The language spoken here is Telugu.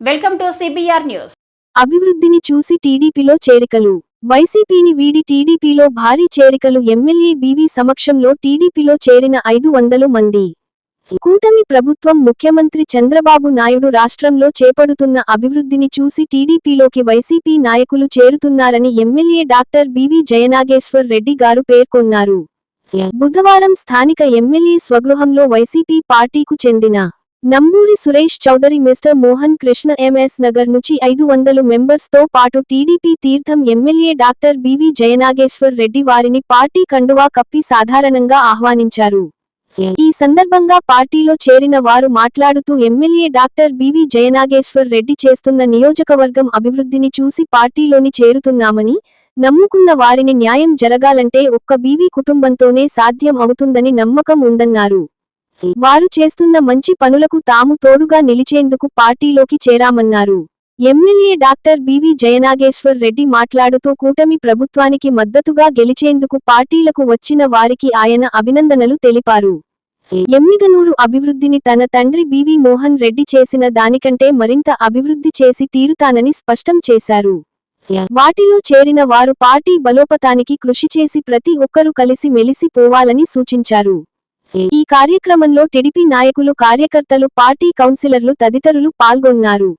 Welcome to CBR news. అభివృద్ధిని చూసి టీడీపీలో చేరికలు. వైసీపీని వీడి టీడీపీలో భారీ చేరికలు ఎమ్మెల్యే బీవీ సమక్షంలో టీడీపీలో చేరిన ఐదు వందలు మంది. కూటమి ప్రభుత్వం ముఖ్యమంత్రి చంద్రబాబు నాయుడు రాష్ట్రంలో చేపడుతున్న అభివృద్ధిని చూసి టీడీపీలోకి వైసీపీ నాయకులు చేరుతున్నారని MLA doctor B V Jayanageswar Reddy garu పేర్కొన్నారు. బుధవారం స్థానిక ఎమ్మెల్యే స్వగృహంలో వైసీపీ పార్టీకు చెందిన Namburi Suresh Chowdary mister Mohan Krishna M S Nagar నుంచి ఐదు వందలు మెంబర్స్తో పాటు టీడీపీ తీర్థం MLA doctor B V Jayanageswar Reddy వారిని పార్టీ కండువా కప్పి సాధారణంగా ఆహ్వానించారు. ఈ సందర్భంగా పార్టీలో చేరిన వారు మాట్లాడుతూ MLA doctor B V Jayanageswar Reddy చేస్తున్న నియోజకవర్గం అభివృద్ధిని చూసి పార్టీలోని చేరుతున్నామని నమ్ముకున్న వారిని న్యాయం జరగాలంటే ఒక్క బీవీ కుటుంబంతోనే సాధ్యం అవుతుందని నమ్మకం ఉందన్నారు. వారు చేస్తున్న మంచి పనులకు తాము తోడుగా నిలిచేందుకు పార్టీలోకి చేరామన్నారు. MLA doctor B V Jayanageswar Reddy మాట్లాడుతూ కూటమి ప్రభుత్వానికి మద్దతుగా గెలిచేందుకు పార్టీలకు వచ్చిన వారికి ఆయన అభినందనలు తెలిపారు. ఎమ్మిగనూరు అభివృద్ధిని తన తండ్రి బివి మోహన్ రెడ్డి చేసిన దానికంటే మరింత అభివృద్ధి చేసి తీరుతానని స్పష్టం చేశారు. వాటిలో చేరిన వారు పార్టీ బలోపతానికి కృషి చేసి ప్రతి ఒక్కరూ కలిసి మెలిసి పోవాలని సూచించారు. ఈ కార్యక్రమంలో టిడిపి నాయకులు కార్యకర్తలు పార్టీ కౌన్సిలర్లు తదితరులు పాల్గొన్నారు.